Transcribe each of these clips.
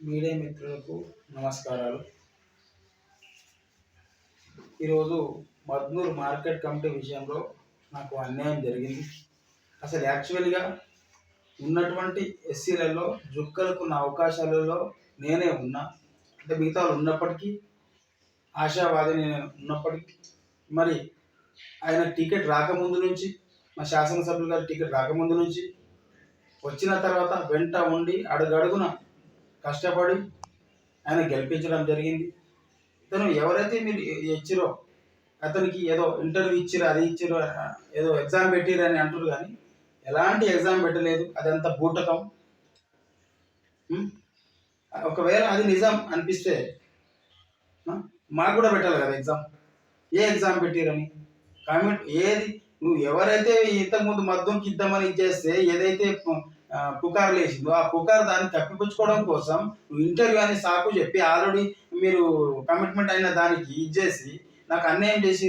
Media మిత్రులకు నమస్కారాలు. ఈరోజు మద్నూర్ మార్కెట్ కమిటీ విషయంలో నాకు అన్యాయం జరిగింది. అసలు యాక్చువల్గా ఉన్నటువంటి ఎస్సీలలో జుక్కలకు ఉన్న అవకాశాలలో నేనే ఉన్నా. అంటే మిగతా వాళ్ళు ఉన్నప్పటికీ ఆశావాది నేను ఉన్నప్పటికీ మరి ఆయన టికెట్ రాకముందు నుంచి మా శాసనసభ్యులు గారు టికెట్ రాకముందు నుంచి వచ్చిన తర్వాత వెంట ఉండి అడుగడుగున కష్టపడి ఆయన గెలిపించడం జరిగింది. ఇతను ఎవరైతే మీరు ఇచ్చిరో అతనికి ఏదో ఇంటర్వ్యూ ఇచ్చిరో అది ఇచ్చిరో ఏదో ఎగ్జామ్ పెట్టిరు అని అంటారు కానీ ఎలాంటి ఎగ్జామ్ పెట్టలేదు. అదంతా బూటకం. ఒకవేళ అది నిజం అనిపిస్తే మాకు కూడా పెట్టాలి కదా ఎగ్జామ్. ఏ ఎగ్జామ్ పెట్టిరని? కామెంట్ ఏది? నువ్వు ఎవరైతే ఇంతకుముందు మద్దంకి ఇద్దామని ఇచ్చేస్తే ఏదైతే పుకారు లేచిందో ఆ పుకారు దాన్ని కప్పిపుచ్చుకోవడం కోసం నువ్వు ఇంటర్వ్యూ అని సాకు చెప్పి ఆల్రెడీ మీరు కమిట్మెంట్ అయిన దానికి ఇచ్చేసి నాకు అన్యాయం చేసి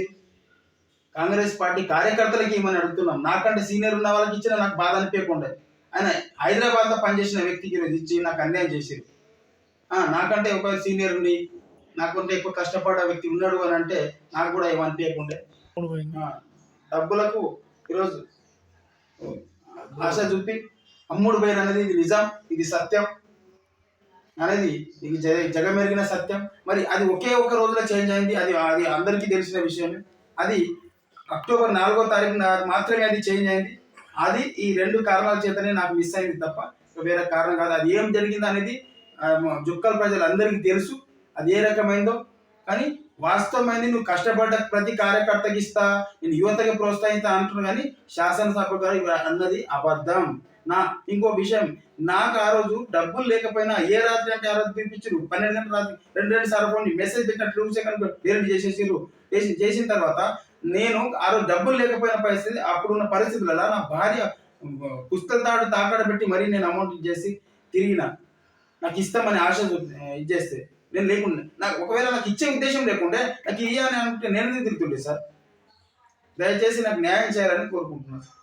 కాంగ్రెస్ పార్టీ కార్యకర్తలకి ఇవ్వమని అడుగుతున్నాం నాకంటే సీనియర్ ఉన్న వాళ్ళకి ఇచ్చిన నాకు బాధ అనిపించకుండా. ఆయన హైదరాబాద్లో పనిచేసిన వ్యక్తికి ఇచ్చి నాకు అన్యాయం చేసిరు ఆ, నాకంటే ఒక సీనియర్ ఉండి నాకంటే ఎక్కువ కష్టపడ్డ వ్యక్తి ఉన్నాడు అని అంటే నాకు కూడా ఏమనిపించకుండే డబ్బులకు ఈరోజు ఆశ చూపి అమ్ముడు పేరు అనేది ఇది నిజం ఇది సత్యం అనేది ఇది జగ జగమెరిగిన సత్యం. మరి అది ఒకే ఒక రోజులో చేంజ్ అయింది అది అది అందరికీ తెలిసిన విషయమే. అది అక్టోబర్ నాలుగో తారీఖు మాత్రమే అది చేంజ్ అయింది. అది ఈ రెండు కారణాల చేతనే నాకు మిస్ అయింది తప్ప వేరే కారణం కాదు. అది ఏం జరిగింది అనేది జుక్కల్ ప్రజలందరికీ తెలుసు. అది ఏ రకమైందో. కానీ వాస్తవమైంది నువ్వు కష్టపడ్డ ప్రతి కార్యకర్తకి ఇస్తా నేను యువతకి ప్రోత్సహిస్తా అంటున్నా కానీ శాసనసభ గారు ఇవి అన్నది అబద్ధం. నా ఇంకో విషయం నాకు ఆ రోజు డబ్బులు లేకపోయినా ఏ రాత్రి అంటే ఆ రోజు పిలిపించారు పన్నెండు గంటల రాత్రి రెండు రెండు సార్లు ఫోన్ మెసేజ్ పెట్టిన టూ సెకండ్ పేరెంట్ చేసేసారు చేసి చేసిన తర్వాత నేను ఆ రోజు డబ్బులు లేకపోయిన పరిస్థితి అప్పుడున్న పరిస్థితులలో నా భార్య పుస్తల తాడు తాకడ పెట్టి మరీ నేను అమౌంట్ ఇచ్చేసి తిరిగిన. నాకు ఇస్తామని ఆశ ఇచ్చేస్తే. నేను లేకుండా. నాకు ఒకవేళ నాకు ఇచ్చే ఉద్దేశం లేకుంటే నాకు ఇయ్యాలని అనుకుంటే నేను తిరుగుతుండే సార్? దయచేసి నాకు న్యాయం చేయాలని కోరుకుంటున్నాను సార్.